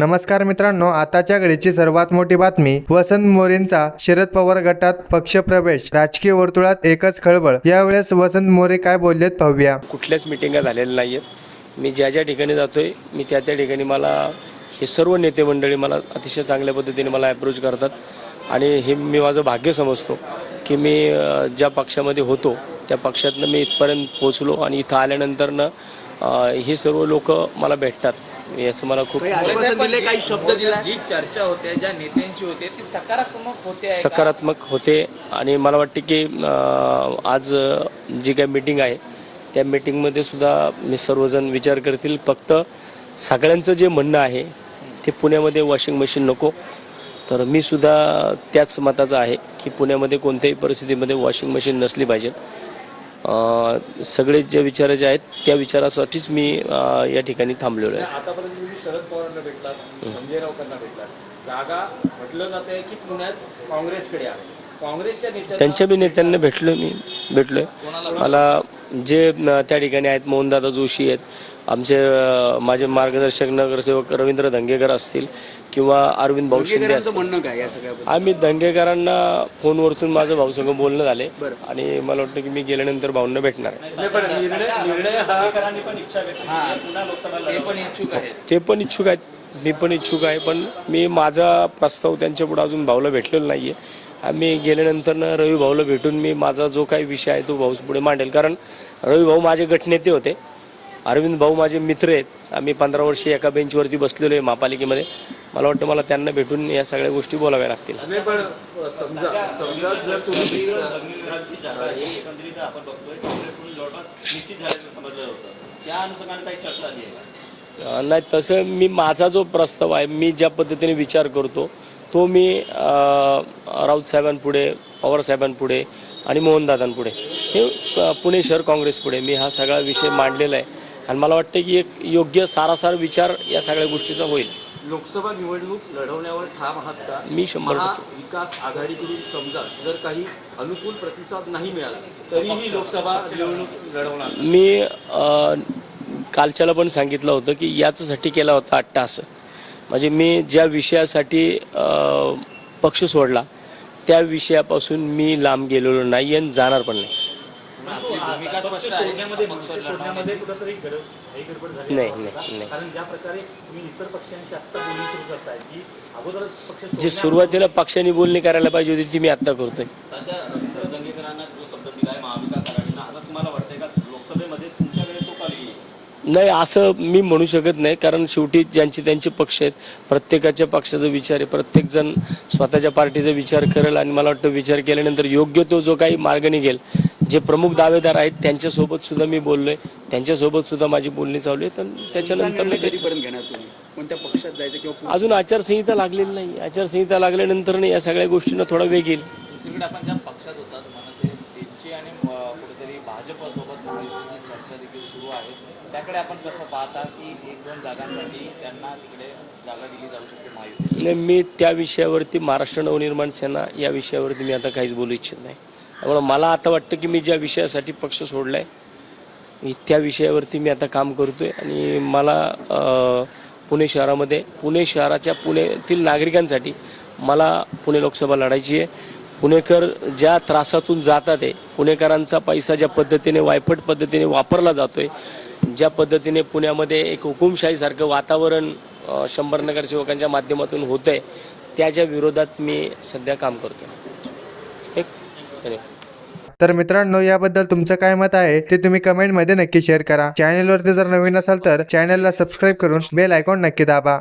नमस्कार मित्रांनो आताच्या घडीची सर्वात मोठी बातमी वसंत मोरेंचा शरद पवार गटात पक्षप्रवेश राजकीय वर्तुळात एकच खळबळ. यावेळेस वसंत मोरे काय बोललेत पाहूया. कुठल्याच मिटिंगा झालेल्या नाही आहेत मी ज्या ज्या ठिकाणी जातोय मी त्या त्या ठिकाणी मला हे सर्व नेते मंडळी मला अतिशय चांगल्या पद्धतीने मला अप्रोच करतात. आणि हे मी माझं भाग्य समजतो की मी ज्या पक्षामध्ये होतो त्या पक्षातनं मी इथपर्यंत पोचलो आणि इथं आल्यानंतरनं हे सर्व लोक मला भेटतात. याचं मला खूप दिले काही शब्द दिला. जी चर्चा होते ज्या नेत्यांची होते ती सकारात्मक होते? सकारात्मक होते. आणि मला वाटते की आज जी काही मीटिंग आहे त्या मीटिंगमध्ये सुद्धा मी सर्वजण विचार करतील. फक्त सगळ्यांचं जे म्हणणं आहे ते पुण्यामध्ये वॉशिंग मशीन नको. तर मी सुद्धा त्याच मताचा आहे की पुण्यामध्ये कोणत्याही परिस्थितीमध्ये वॉशिंग मशीन नसली पाहिजे. अं, सगळे जे विचाराचे आहेत त्या विचारासाठीच मी या ठिकाणी थांबलेलो आहे. आतापर्यंत तुम्ही शरद पवारांना भेटलात संजय राऊतांना भेटलात. जागा म्हटलं जात आहे की पुण्यात काँग्रेसकडे आहे. काँग्रेसच्या त्यांच्या बी नेत्यांना भेटलो मी भेटलोय. मला जे त्या ठिकाणी आहेत मोहनदादा जोशी आहेत आमचे माझे मार्गदर्शक नगरसेवक रवींद्र धंगेकर असतील किंवा अरविंद भाऊ शिंदे असतील. आम्ही दंगेकरांना फोनवरतून माझं भाऊसंग बोलणं झाले आणि मला वाटतं की मी गेल्यानंतर भाऊंना भेटणार आहे. हा ते पण इच्छुक आहेत मी पण इच्छुक आहे पण मी माझा प्रस्ताव त्यांच्या पुढे अजून भाऊला भेटलेला नाहीये. आम्ही गेल्यानंतर ना रवी भाऊला भेटून मी माझा जो काही विषय आहे तो भाऊ पुढे मांडेल. कारण रवी भाऊ माझे गटनेते होते. अरविंद भाऊ माझे मित्र आहेत. आम्ही पंधरा वर्षे एका बेंचवरती बसलेलो आहे महापालिकेमध्ये. मला वाटतं मला त्यांना भेटून या सगळ्या गोष्टी बोलाव्या लागतील. नाही पण अ, समजा समजा जर तुम्ही अं, नाही तसं मी माझा जो प्रस्ताव आहे मी ज्या पद्धतीने विचार करतो तो मी राऊत साहेबांपुढे पवार साहेबांपुढे आणि मोहनदादांपुढे हे पुणे शहर काँग्रेसपुढे मी हा सगळा विषय मांडलेला आहे. आणि मला वाटतं की एक योग्य सारासार विचार या सगळ्या गोष्टीचा होईल. लोकसभा निवडणूक लढवण्यावर ठाम आहात का? मी शंभर. महाविकास आघाडीकडून समजा जर काही अनुकूल प्रतिसाद नाही मिळाला तरीही लोकसभा निवडणूक लढवणार. मी कालच्याला पण सांगितलं होतं की याच्यासाठी केला होता अट्टास म्हणजे मी ज्या विषयासाठी पक्ष सोडला त्या विषयापासून मी लांब गेलेलो नाही आणि जाणार पण नाही. आता जी सुरुवातीला पक्षाने बोलणी करायला पाहिजे होती ती मी आत्ता करतोय सध्या रवींद्र दंगेकरांना जो शब्द दिलाय महाविकास आघाडीनं आता तुम्हाला वाटतंय का लोकसभेमध्ये तुमच्याकडे तो काल येईल नाही असं मी म्हणू शकत नाही कारण शेवटी ज्यांचे त्यांचे पक्ष आहेत प्रत्येकाच्या पक्षाचा विचार आहे प्रत्येकजण स्वतःच्या पार्टीचा विचार करेल आणि मला वाटतं विचार केल्यानंतर योग्य तो जो काही मार्ग निघेल जे प्रमुख दावेदार आहेत त्यांच्यासोबत सुद्धा मी बोललोय त्यांच्यासोबत सुद्धा माझी बोलणी चालू आहे तर त्याच्यानंतर मी ते- कधीपर्यंत घेणार तुम्ही? कोणत्या पक्षात जायचं किंवा अजून आचारसंहिता लागलेली नाही. आचारसंहिता लागल्यानंतर ना या सगळ्या गोष्टींना थोडा वेग येईल. दुसरीकडे आणि कुठेतरी भाजपसोबत जी चर्चा देखील सुरू आहे. त्याकडे आपण कसं पाहता की एक दोन जागांसाठी त्यांना तिकडे जागा दिली जाऊ शकते महायुती नाही मी त्या विषयावरती महाराष्ट्र नवनिर्माण सेना या विषयावरती मी आता काहीच बोलू इच्छित नाही. त्यामुळे मला आता वाटतं की मी ज्या विषयासाठी पक्ष सोडलाय मी त्या विषयावरती मी आता काम करतोय. आणि मला पुणे शहरामध्ये पुणे शहराच्या पुणेतील नागरिकांसाठी मला पुणे लोकसभा लढायची आहे. पुणेकर ज्या त्रासातून जातात आहे पुणेकरांचा पैसा ज्या पद्धतीने वायफट पद्धतीने वापरला जातोय ज्या पद्धतीने पुण्यामध्ये एक हुकुमशाहीसारखं वातावरण शंभर शंभर नगरसेवकांच्या माध्यमातून होतं आहे त्याच्या विरोधात मी सध्या काम करतो ठीक तर मित्रांनो याबद्दल तुमचं काय मत आहे ते तुम्ही कमेंटमध्ये नक्की शेअर करा. चॅनेलवरती जर नवीन असाल तर चॅनलला सबस्क्राईब करून बेल आयकॉन नक्की दाबा.